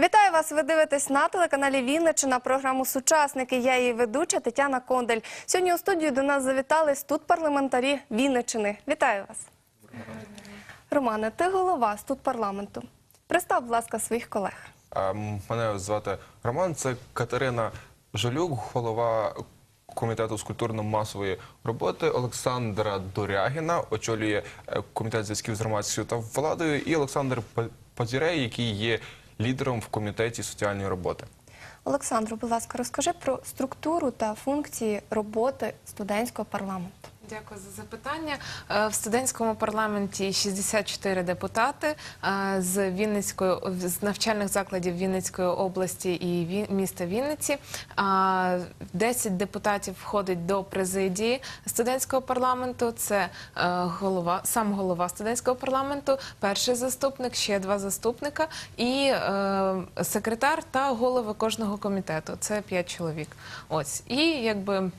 Вітаю вас! Ви дивитесь на телеканалі Вінниччина програму Сучасники. Я її ведуча Тетяна Кондель. Сьогодні у студію до нас завітались тут парламентарі Вінниччини. Вітаю вас. Романе, ти голова з тут парламенту. Представ, будь ласка, своїх колег. Мене звати Роман. Це Катерина Жалюк, голова комітету з культурно-масової роботи. Олександра Дорягіна очолює е, комітет зв'язків з громадською та владою, і Олександр Па- Падірей, який є лідером в комітеті соціальної роботи. Олександру, будь ласка, розкажи про структуру та функції роботи студентського парламенту. Дякую за запитання. Е, В студентському парламенті 64 депутати е, з Вінницької з навчальних закладів Вінницької області і міста Вінниці. А 10 депутатів входить до президії студентського парламенту. Це е, голова, сам голова студентського парламенту, перший заступник, ще два заступника і секретар та голови кожного комітету. Це 5 чоловік. Ось і якби.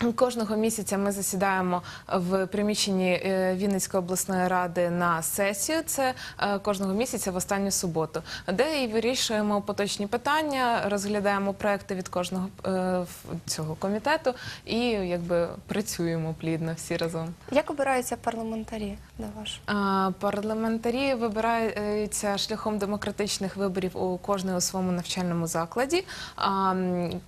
Кожного місяця ми засідаємо в приміщенні е, Вінницької обласної ради на сесію. Це е, кожного місяця в останню суботу, де і вирішуємо поточні питання, розглядаємо проекти від кожного е, цього комітету і якби працюємо плідно всі разом. Як обираються парламентарі на ваш? Парламентарі вибираються шляхом демократичних виборів у кожний у своєму навчальному закладі.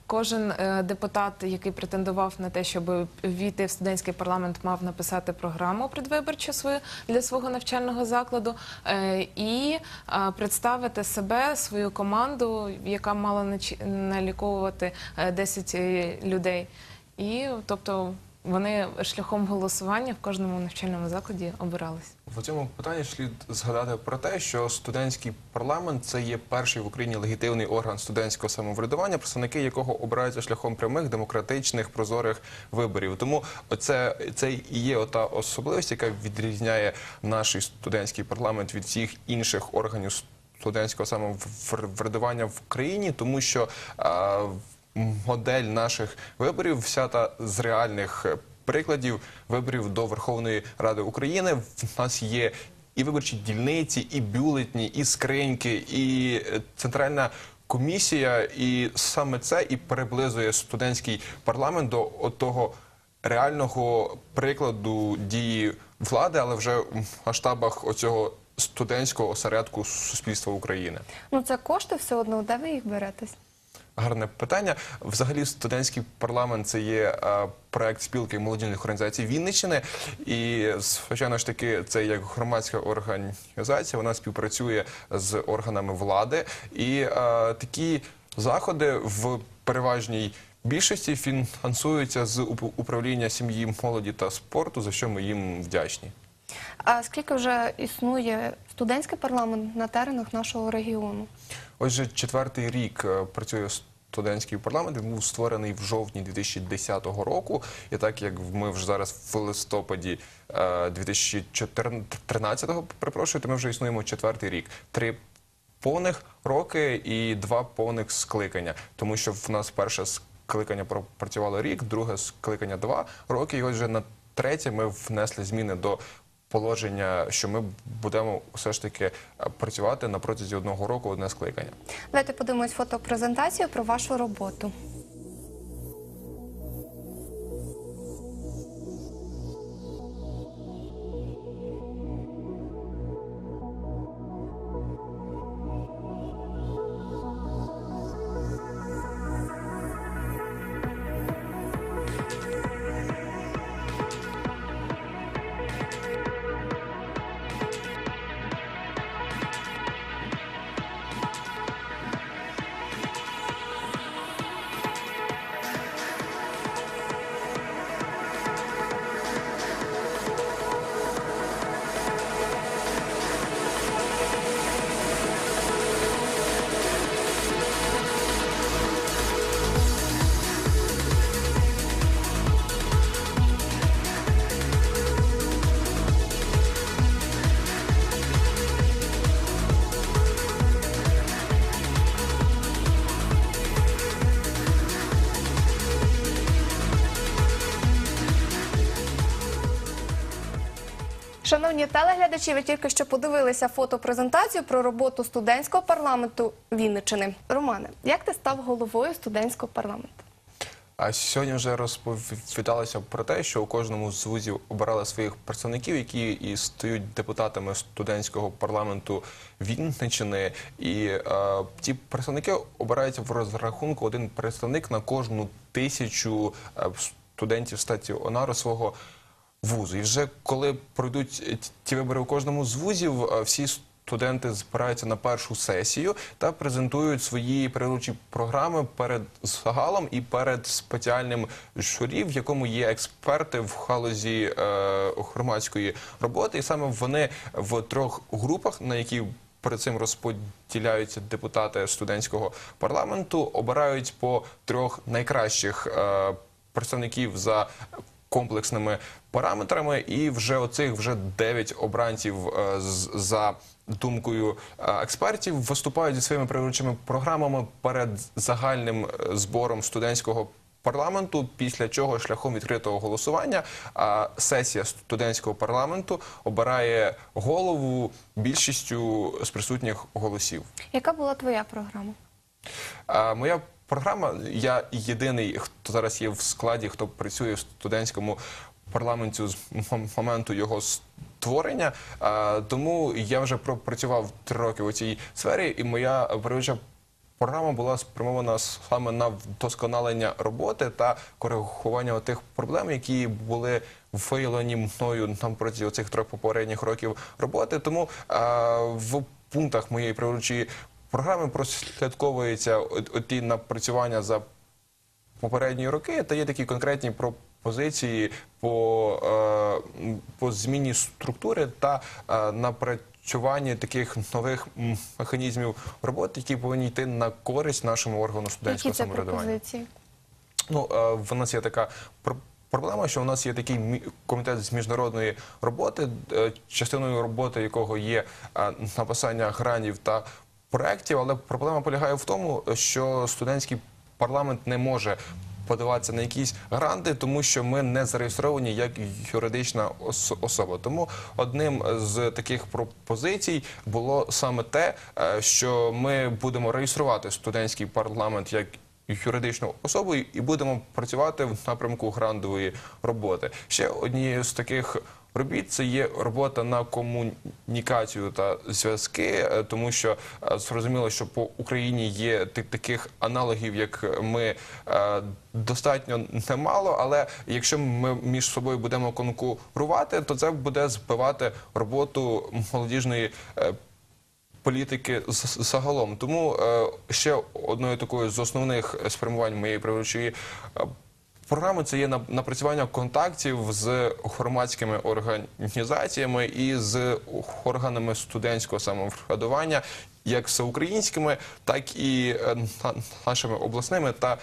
Кожен депутат, який претендував на те, щоб війти в студентський парламент, мав написати програму предвиборчу свою для свого навчального закладу е, і представити себе, свою команду, яка мала наліковувати е, 10 е, людей. І тобто вони шляхом голосування в кожному навчальному закладі обирались. В цьому питанні слід згадати про те, що студентський парламент це є перший в Україні легітимний орган студентського самоврядування, представники якого обираються шляхом прямих, демократичних, прозорих виборів. Тому це, це і є ота особливість, яка відрізняє наш студентський парламент від всіх інших органів студентського самоврядування в країні, тому що а, модель наших виборів взята з реальних е, прикладів виборів до Верховної Ради України. В нас є і виборчі дільниці, і бюлетні, і скриньки, і е, центральна. Комісія, і саме це і приблизує студентський парламент до того реального прикладу дії влади, але вже в масштабах оцього студентського осередку суспільства України. Ну це кошти все одно, де ви їх беретесь? Гарне питання. Взагалі, студентський парламент це є е, проект спілки молодіжних організацій Вінниччини. І звичайно ж таки, це як громадська організація. Вона співпрацює з органами влади. І е, такі заходи в переважній більшості фінансуються з управління сім'ї, молоді та спорту, за що ми їм вдячні. А скільки вже існує студентський парламент на теренах нашого регіону? Отже, четвертий рік е, працює студентський парламент. Він був створений в жовтні 2010 року. І так як ми вже зараз в листопаді е, 2013-го, перепрошую, то ми вже існуємо четвертий рік. Три повних роки і два повних скликання. Тому що в нас перше скликання пропрацювало рік, друге скликання два роки. І ось вже на третє ми внесли зміни до положення, що ми будемо все ж таки е, працювати на протязі одного року одне скликання. Давайте подивимось фотопрезентацію про вашу роботу. Шановні телеглядачі, ви тільки що подивилися фотопрезентацію про роботу студентського парламенту Вінниччини. Романе, як ти став головою студентського парламенту? А сьогодні вже розповідалося про те, що у кожному з вузів обирали своїх представників, які і стають депутатами студентського парламенту Вінниччини. І е, ті представники обираються в розрахунку один представник на кожну тисячу е, студентів стаціонару свого вузу. І вже коли пройдуть е, ті вибори у кожному з вузів, е, всі студенти збираються на першу сесію та презентують свої приручі програми перед загалом і перед спеціальним журі, в якому є експерти в галузі е, громадської роботи. І саме вони в трьох групах, на які Перед цим розподіляються депутати студентського парламенту, обирають по трьох найкращих е, представників за комплексними параметрами, і вже оцих вже дев'ять обранців е, за думкою е, експертів виступають зі своїми приручими програмами перед загальним е, збором студентського. Парламенту, після чого шляхом відкритого голосування а, сесія студентського парламенту обирає голову більшістю з присутніх голосів. Яка була твоя програма? Моя програма, я єдиний, хто зараз є в складі, хто працює в студентському парламенті з моменту його створення. Тому я вже пропрацював три роки у цій сфері, і моя передвища програма була спрямована саме на вдосконалення роботи та коригування тих проблем, які були виявлені мною там протягом цих трьох попередніх років роботи. Тому в пунктах моєї приручої програми прослідковуються ті напрацювання за попередні роки, та є такі конкретні пропозиції по, е, по зміні структури та е, напрацюванні таких нових механізмів роботи, які повинні йти на користь нашому органу Які студентського це самоврядування. пропозиції? Ну, е, в нас є така пр- проблема, що у нас є такий мі- комітет з міжнародної роботи, частиною роботи якого є написання грантів та проєктів, але проблема полягає в тому, що студентський парламент не може подаватися на якісь гранти, тому що ми не зареєстровані як юридична ос- особа. Тому одним з таких пропозицій було саме те, е, що ми будемо реєструвати студентський парламент як юридичну особу і будемо працювати в напрямку грантової роботи. Ще однією з таких робіт це є робота на комунікацію та зв'язки, е, тому що е, зрозуміло, що по Україні є таких аналогів, як ми е, достатньо немало. Але якщо ми між собою будемо конкурувати, то це буде збивати роботу молодіжної. Е, політики загалом. Тому е, ще одною такою з основних спрямувань моєї правочої програми це є на- напрацювання контактів з громадськими організаціями і з органами студентського самоврядування. Як всеукраїнськими, так і е, на- нашими обласними та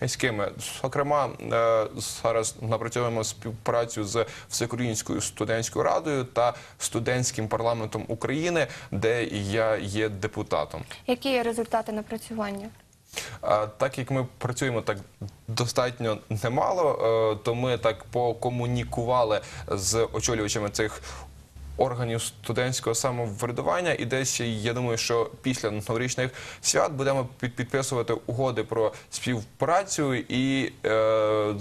міськими. Зокрема, е, зараз напрацьовуємо співпрацю з Всеукраїнською студентською радою та студентським парламентом України, де я є депутатом. Які результати напрацювання? Так як ми працюємо так достатньо немало, е, то ми так покомунікували з очолювачами цих органів студентського самоврядування, і десь я думаю, що після новорічних свят будемо під- підписувати угоди про співпрацю і е,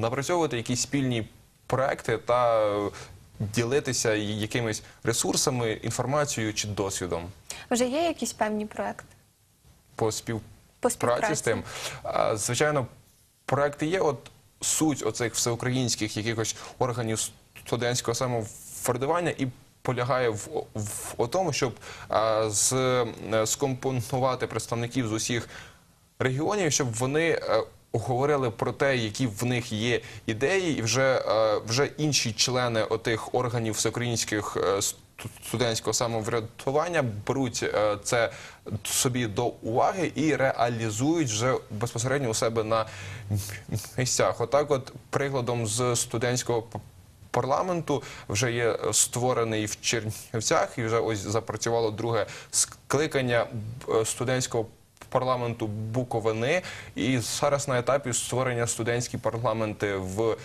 напрацьовувати якісь спільні проекти та ділитися якимись ресурсами, інформацією чи досвідом Вже є якісь певні проекти? по спів По співпраці? з тим. Звичайно, проекти є. От суть оцих всеукраїнських якихось органів студентського самоврядування і полягає в, в, в тому, щоб а, з, е, скомпонувати представників з усіх регіонів, щоб вони. е, Говорили про те, які в них є ідеї, і вже, е, вже інші члени отих органів всеукраїнських е, студентського самоврядування беруть е, це собі до уваги і реалізують вже безпосередньо у себе на місцях. Отак, от прикладом з студентського парламенту вже є створений в Чернівцях, і вже ось запрацювало друге скликання е, студентського парламенту Буковини, і зараз на етапі створення студентські парламенти в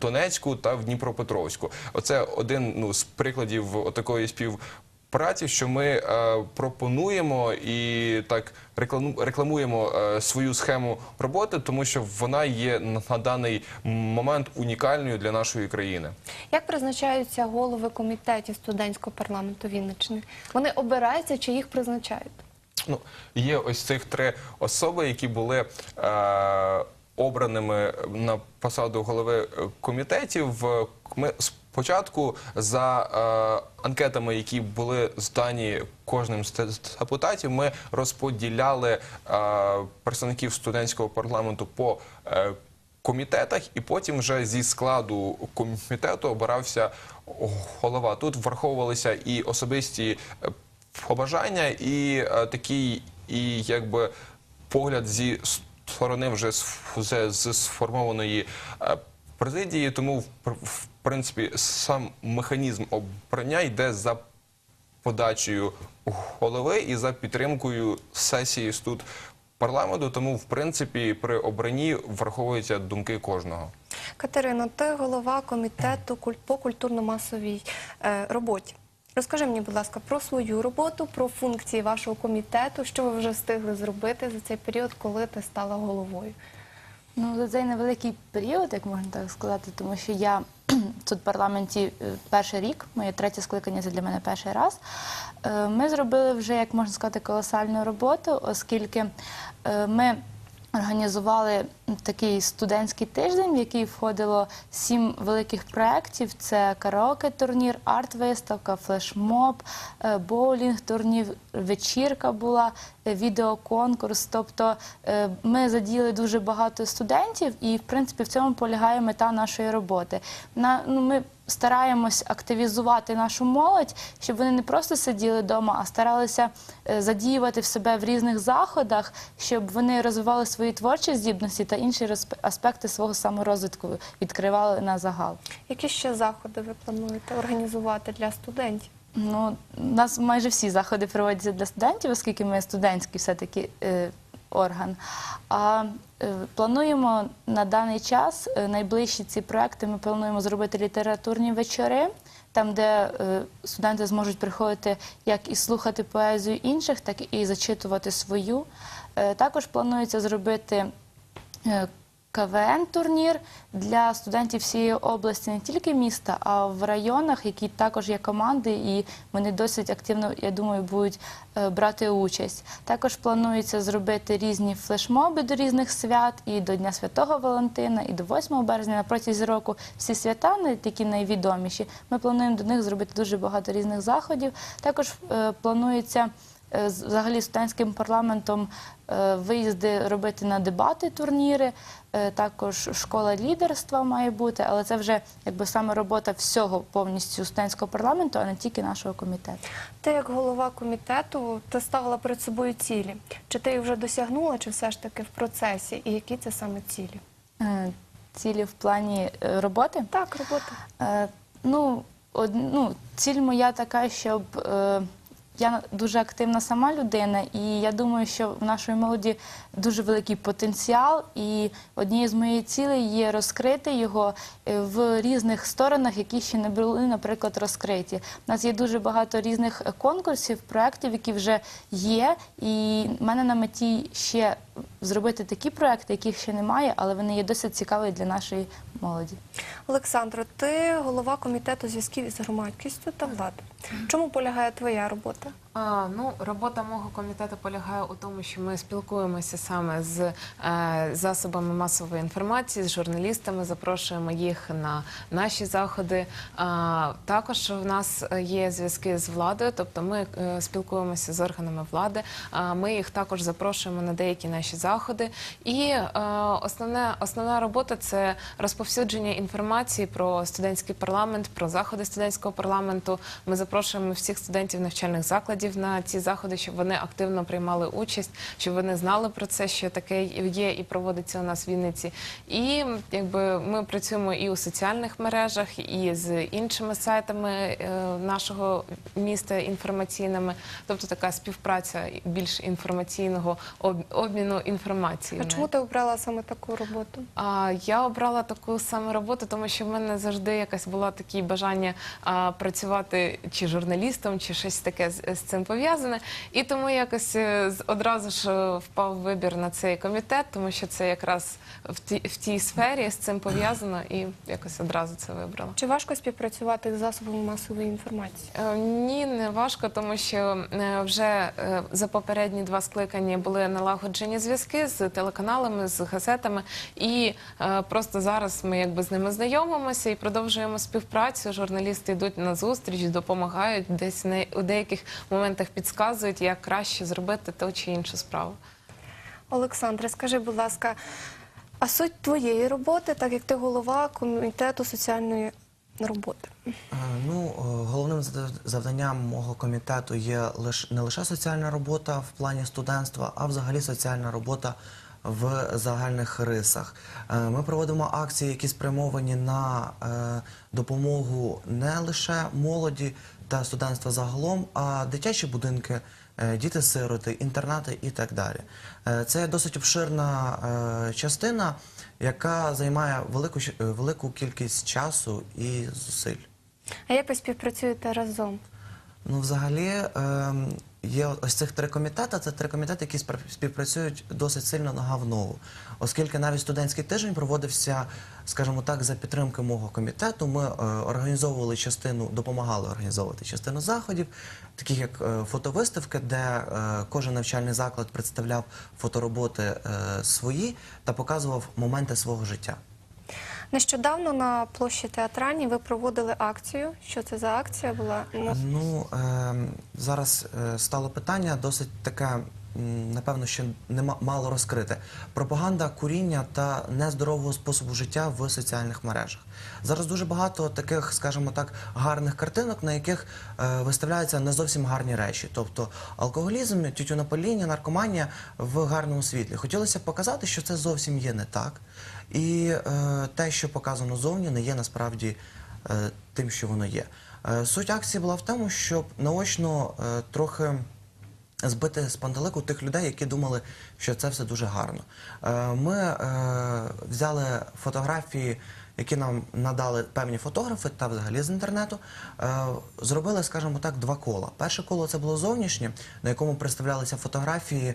Донецьку та в Дніпропетровську. Оце один ну, з прикладів такої співпраці, що ми е, пропонуємо і так рекламу- рекламуємо е, свою схему роботи, тому що вона є на, на даний момент унікальною для нашої країни. Як призначаються голови комітетів студентського парламенту Вінниччини? Вони обираються чи їх призначають? Ну, є ось цих три особи, які були е, обраними на посаду голови е, комітетів. Ми спочатку за е, анкетами, які були здані кожним з депутатів, ми розподіляли е, представників студентського парламенту по комітетах, і потім вже зі складу комітету обирався голова. Тут враховувалися і особисті побажання, і такий, і якби погляд зі сторони вже з, сформованої е, президії. Тому в, пр- принципі сам механізм обрання йде за подачею голови і за підтримкою сесії тут парламенту. Тому, в принципі, при обранні враховуються думки кожного. Катерино, ти голова комітету по культурно-масовій е, роботі. Розкажи мені, будь ласка, про свою роботу, про функції вашого комітету, що ви вже встигли зробити за цей період, коли ти стала головою. Ну, за цей невеликий період, як можна так сказати, тому що я тут в парламенті е, перший рік, моє третє скликання це для мене перший раз. Е, Ми зробили вже, як можна сказати, колосальну роботу, оскільки е, ми організували такий студентський тиждень, в який входило сім великих проєктів: це караоке-турнір, арт-виставка, флешмоб, е, боулінг-турнір, вечірка була, е, відеоконкурс. Тобто е, ми задіяли дуже багато студентів, і в принципі в цьому полягає мета нашої роботи. Ну, ми стараємось активізувати нашу молодь, щоб вони не просто сиділи вдома, а старалися задіювати в себе в різних заходах, щоб вони розвивали свої творчі здібності та інші аспекти свого саморозвитку відкривали на загал. Які ще заходи ви плануєте організувати для студентів? Ну, у нас майже всі заходи проводяться для студентів, оскільки ми студентський все-таки е, орган. А е, плануємо на даний час е, найближчі ці проекти. Ми плануємо зробити літературні вечори, там, де е, студенти зможуть приходити як і слухати поезію інших, так і зачитувати свою. Е, також планується зробити. Е, КВН-турнір для студентів всієї області, не тільки міста, а в районах, які також є команди, і вони досить активно, я думаю, будуть е, брати участь. Також планується зробити різні флешмоби до різних свят, і до Дня Святого Валентина, і до 8 березня. На протязі року всі свята, такі найвідоміші. Ми плануємо до них зробити дуже багато різних заходів. Також е, планується взагалі студентським парламентом е, виїзди робити на дебати, турніри. Е, Також школа лідерства має бути, але це вже якби саме робота всього повністю студентського парламенту, а не тільки нашого комітету. Ти як голова комітету, ти ставила перед собою цілі. Чи ти їх вже досягнула, чи все ж таки в процесі? І які це саме цілі? Е, Цілі в плані е, роботи. Так, робота. Е, Ну, од, ну, ціль моя така, щоб е, я дуже активна сама людина, і я думаю, що в нашої молоді дуже великий потенціал. І однією з моїх цілей є розкрити його е, в різних сторонах, які ще не були, наприклад, розкриті. У нас є дуже багато різних е, конкурсів, проєктів, які вже є. І в мене на меті ще зробити такі проекти, яких ще немає, але вони є досить цікаві для нашої молоді. Олександро, ти голова комітету зв'язків із громадськістю та владою. Чому полягає твоя робота? 있어? А, ну, робота мого комітету полягає у тому, що ми спілкуємося саме з е, засобами масової інформації, з журналістами, запрошуємо їх на наші заходи. А, також в нас є зв'язки з владою, тобто ми е, спілкуємося з органами влади. А, ми їх також запрошуємо на деякі наші заходи. І е, основне, основна робота це розповсюдження інформації про студентський парламент, про заходи студентського парламенту. Ми запрошуємо всіх студентів навчальних закладів закладів на ці заходи, щоб вони активно приймали участь, щоб вони знали про це, що таке є і проводиться у нас в Вінниці. І якби ми працюємо і у соціальних мережах, і з іншими сайтами е, нашого міста інформаційними, тобто така співпраця більш інформаційного обміну інформацією. А чому ти обрала саме таку роботу? А я обрала таку саме роботу, тому що в мене завжди якась була такі бажання а, працювати чи журналістом, чи щось таке з, з цим пов'язане. І тому якось е, одразу ж е, впав вибір на цей комітет, тому що це якраз в тій, в тій сфері з цим пов'язано, і якось одразу це вибрала. Чи важко співпрацювати з засобами масової інформації? Е, Ні, не важко, тому що вже за попередні два скликання були налагоджені зв'язки з телеканалами, з газетами, і е, просто зараз ми якби з ними знайомимося і продовжуємо співпрацю. Журналісти йдуть на зустріч, допомагають, десь не- у деяких моментах підказують, як краще зробити ту чи іншу справу. Олександре, скажи, будь ласка, а суть твоєї роботи, так як ти голова комітету соціальної роботи? Е, Ну, е, головним завданням мого комітету є не лише соціальна робота в плані студентства, а взагалі соціальна робота в загальних рисах. Е, Ми проводимо акції, які спрямовані на е, допомогу не лише молоді та студентства загалом, а дитячі будинки, е, діти-сироти, інтернати і так далі. Це досить обширна частина, яка займає велику велику кількість часу і зусиль. А як ви співпрацюєте разом? Ну, взагалі, ем, є ось цих три комітети. Це три комітети, які співпрацюють досить сильно нога в ногу. Оскільки навіть студентський тиждень проводився, скажімо так, за підтримки мого комітету. Ми е, організовували частину, допомагали організовувати частину заходів, таких як е, фотовиставки, де е, кожен навчальний заклад представляв фотороботи свої та показував моменти свого життя. Нещодавно на площі театральній ви проводили акцію. Що це за акція була? Ну, ем, зараз е, стало питання досить таке, напевно, ще нема мало розкрите. Пропаганда куріння та нездорового способу життя в соціальних мережах. Зараз дуже багато таких, скажімо так, гарних картинок, на яких е, виставляються не зовсім гарні речі, тобто алкоголізм, тютюнопаління, наркоманія в гарному світлі. Хотілося б показати, що це зовсім є не так, і е, те, що показано зовні, не є насправді е, тим, що воно є. Суть акції була в тому, щоб наочно трохи збити з пантелику тих людей, які думали, що це все дуже гарно. Е, Ми е, взяли фотографії, які нам надали певні фотографи та взагалі з інтернету. Е, Зробили, скажімо так, два кола. Перше коло це було зовнішнє, на якому представлялися фотографії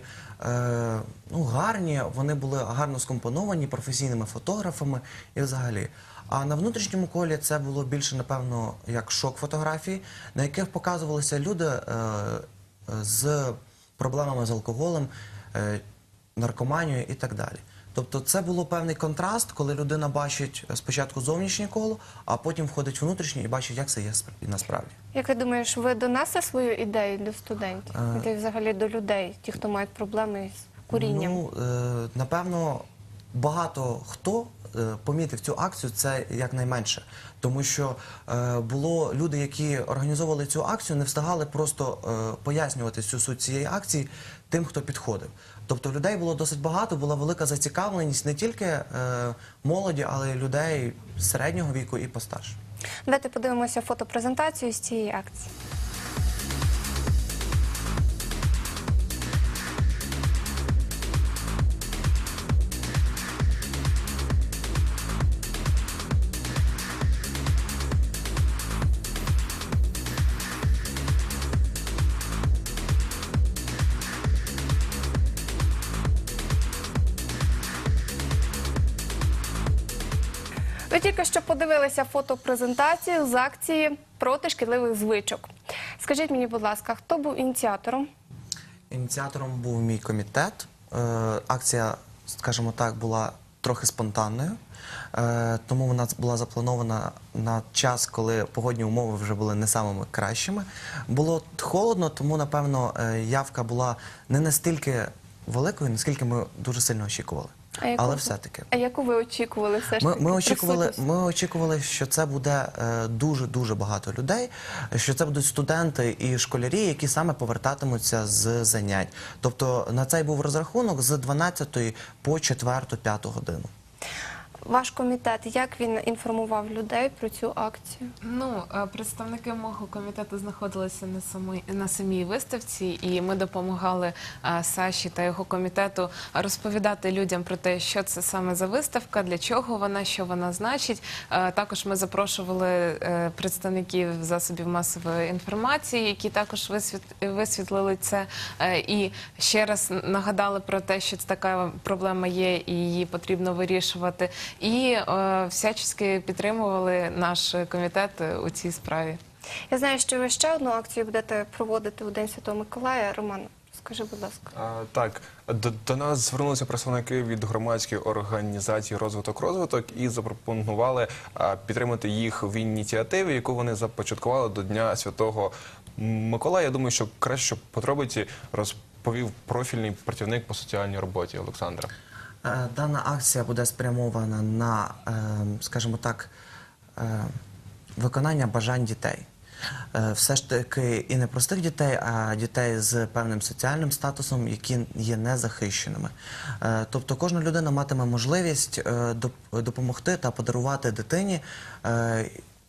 ну, гарні, вони були гарно скомпоновані професійними фотографами і взагалі. А на внутрішньому колі це було більше, напевно, як шок фотографії, на яких показувалися люди з проблемами з алкоголем, е, наркоманією і так далі. Тобто це було певний контраст, коли людина бачить спочатку зовнішнє коло, а потім входить внутрішнє і бачить, як це є спр- насправді. як ти думаєш, ви донесли свою ідею для студентів? Е. Та взагалі до людей, ті, хто мають проблеми з курінням? Ну, е, напевно, багато хто е, помітив цю акцію, це якнайменше. Тому що е, було люди, які організовували цю акцію, не встигали просто е, пояснювати всю суть цієї акції тим, хто підходив. Тобто людей було досить багато, була велика зацікавленість не тільки молоді, але й людей середнього віку і постарше. Давайте подивимося фотопрезентацію з цієї акції. Що подивилися фотопрезентацію з акції проти шкідливих звичок. Скажіть мені, будь ласка, хто був ініціатором? Ініціатором був мій комітет. Е, акція, скажімо так, була трохи спонтанною, е, тому вона була запланована на час, коли погодні умови вже були не самими кращими. Було холодно, тому напевно е, явка була не настільки великою, наскільки ми дуже сильно очікували. А яку Але все-таки. А яку ви очікували все ж Ми, таки? ми, очікували, присутність? ми очікували, що це буде е, дуже дуже багато людей, що це будуть студенти і школярі, які саме повертатимуться з занять. Тобто на цей був розрахунок з 12 по 4-5 годину. Ваш комітет, як він інформував людей про цю акцію? Ну, е, представники мого комітету знаходилися на самій на самій виставці, і ми допомагали е, Саші та його комітету розповідати людям про те, що це саме за виставка, для чого вона, що вона значить. Е, Також ми запрошували представників засобів масової інформації, які також висвіт- висвітлили це. І ще раз нагадали про те, що така проблема є, і її потрібно вирішувати. І е, всячески підтримували наш комітет е, у цій справі. Я знаю, що ви ще одну акцію будете проводити у День Святого Миколая. Роман, скажи, будь ласка. А, так, до, до нас звернулися представники від громадської організації розвиток розвиток і запропонували а, підтримати їх в ініціативі, яку вони започаткували до Дня Святого Миколая. Я думаю, що краще щоб подробиці розповів профільний працівник по соціальній роботі Олександра. Е, Дана акція буде спрямована на, е, скажімо так, е, виконання бажань дітей. Все ж таки і не простих дітей, а дітей з певним соціальним статусом, які є незахищеними. Тобто кожна людина матиме можливість допомогти та подарувати дитині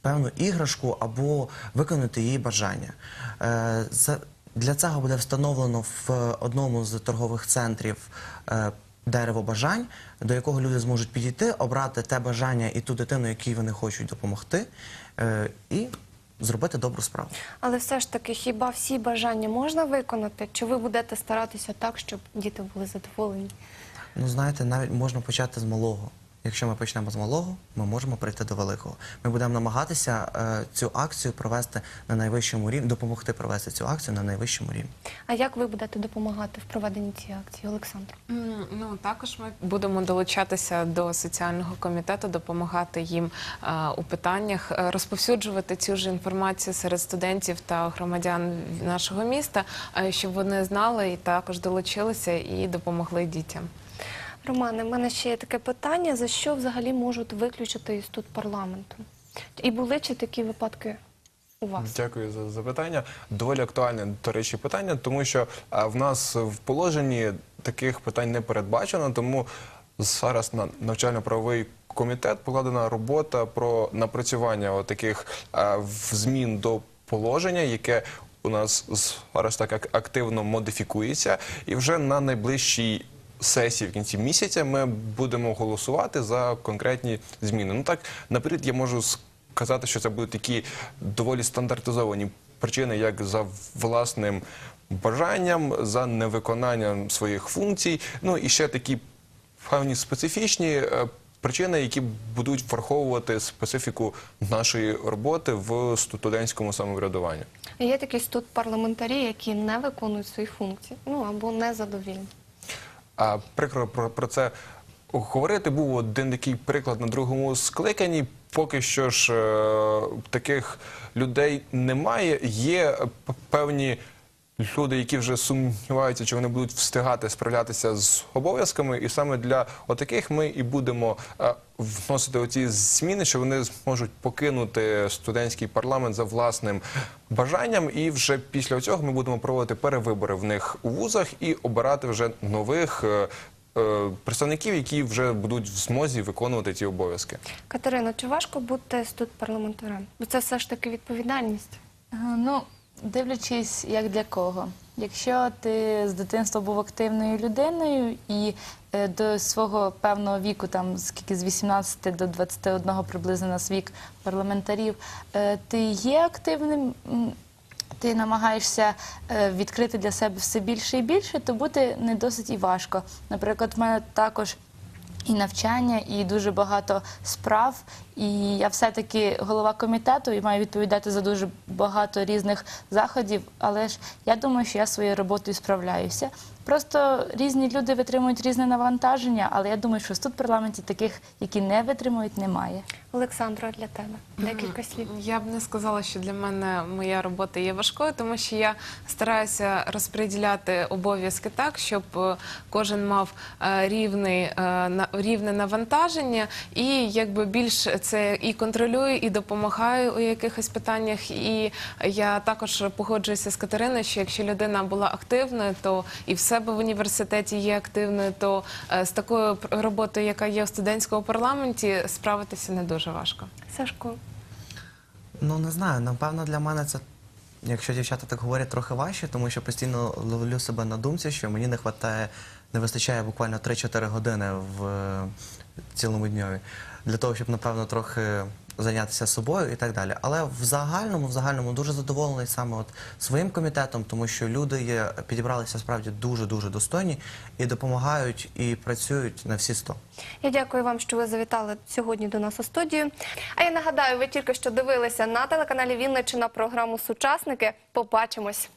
певну іграшку або виконати її бажання. Для цього буде встановлено в одному з торгових центрів дерево бажань, до якого люди зможуть підійти, обрати те бажання і ту дитину, якій вони хочуть допомогти, е, і зробити добру справу. Але все ж таки, хіба всі бажання можна виконати? Чи ви будете старатися так, щоб діти були задоволені? Ну, знаєте, навіть можна почати з малого. Якщо ми почнемо з малого, ми можемо прийти до великого. Ми будемо намагатися е, цю акцію провести на найвищому рівні, допомогти провести цю акцію на найвищому рівні. А як ви будете допомагати в проведенні цієї акції, Олександр? М, Ну також ми будемо долучатися до соціального комітету, допомагати їм е, у питаннях, е, розповсюджувати цю ж інформацію серед студентів та громадян нашого міста, е, щоб вони знали і також долучилися і допомогли дітям. Романе, в мене ще є таке питання: за що взагалі можуть виключити із тут парламенту? І були чи такі випадки у вас? Дякую за запитання. Доволі актуальне, до речі, питання, тому що а, в нас в положенні таких питань не передбачено, тому зараз на навчально-правовий комітет покладена робота про напрацювання таких змін до положення, яке у нас зараз так активно модифікується, і вже на найближчій сесії в кінці місяця ми будемо голосувати за конкретні зміни. Ну так наперед я можу сказати, що це будуть такі доволі стандартизовані причини, як за власним бажанням, за невиконанням своїх функцій. Ну і ще такі певні специфічні е, причини, які будуть враховувати специфіку нашої роботи в студентському самоврядуванні. Є такі тут які не виконують свої функції, ну або незадовільні. А прикро про, про це говорити був один такий приклад на другому скликанні. Поки що ж е, таких людей немає. Є певні люди, які вже сумніваються, чи вони будуть встигати справлятися з обов'язками, і саме для отаких ми і будемо е, вносити оці зміни, що вони зможуть покинути студентський парламент за власним бажанням, і вже після цього ми будемо проводити перевибори в них у вузах і обирати вже нових. е, е, Представників, які вже будуть в змозі виконувати ці обов'язки. Катерино, чи важко бути тут парламентарем? Бо це все ж таки відповідальність. Ну, дивлячись, як для кого. Якщо ти з дитинства був активною людиною і е, до свого певного віку, там скільки з 18 до 21 приблизно нас вік парламентарів, е, ти є активним. Ти намагаєшся е, відкрити для себе все більше і більше, то бути не досить і важко. Наприклад, в мене також і навчання, і дуже багато справ. І я все-таки голова комітету і маю відповідати за дуже багато різних заходів. Але ж я думаю, що я своєю роботою справляюся. Просто різні люди витримують різне навантаження, але я думаю, що тут в парламенті таких, які не витримують, немає. Олександро, для тебе декілька слів. Я б не сказала, що для мене моя робота є важкою, тому що я стараюся розподіляти обов'язки так, щоб е, кожен мав е, рівний, е, рівне навантаження, і якби більш це і контролюю, і допомагаю у якихось питаннях. І я також погоджуюся з Катериною, що якщо людина була активною, то і в себе в університеті є активною, то з такою роботою, яка є у студентському парламенті, справитися не дуже важко. Сашко. Ну не знаю, напевно, для мене це. Якщо дівчата так говорять, трохи важче, тому що постійно ловлю себе на думці, що мені не вистачає, не вистачає буквально 3-4 години в е, цілому дньові для того, щоб напевно трохи зайнятися собою і так далі. Але в загальному, в загальному дуже задоволений саме от своїм комітетом, тому що люди є, підібралися справді дуже дуже достойні і допомагають і працюють на всі 100. Я дякую вам, що ви завітали сьогодні до нас у студію. А я нагадаю, ви тільки що дивилися на телеканалі Вінниччина програму Сучасники. Побачимось.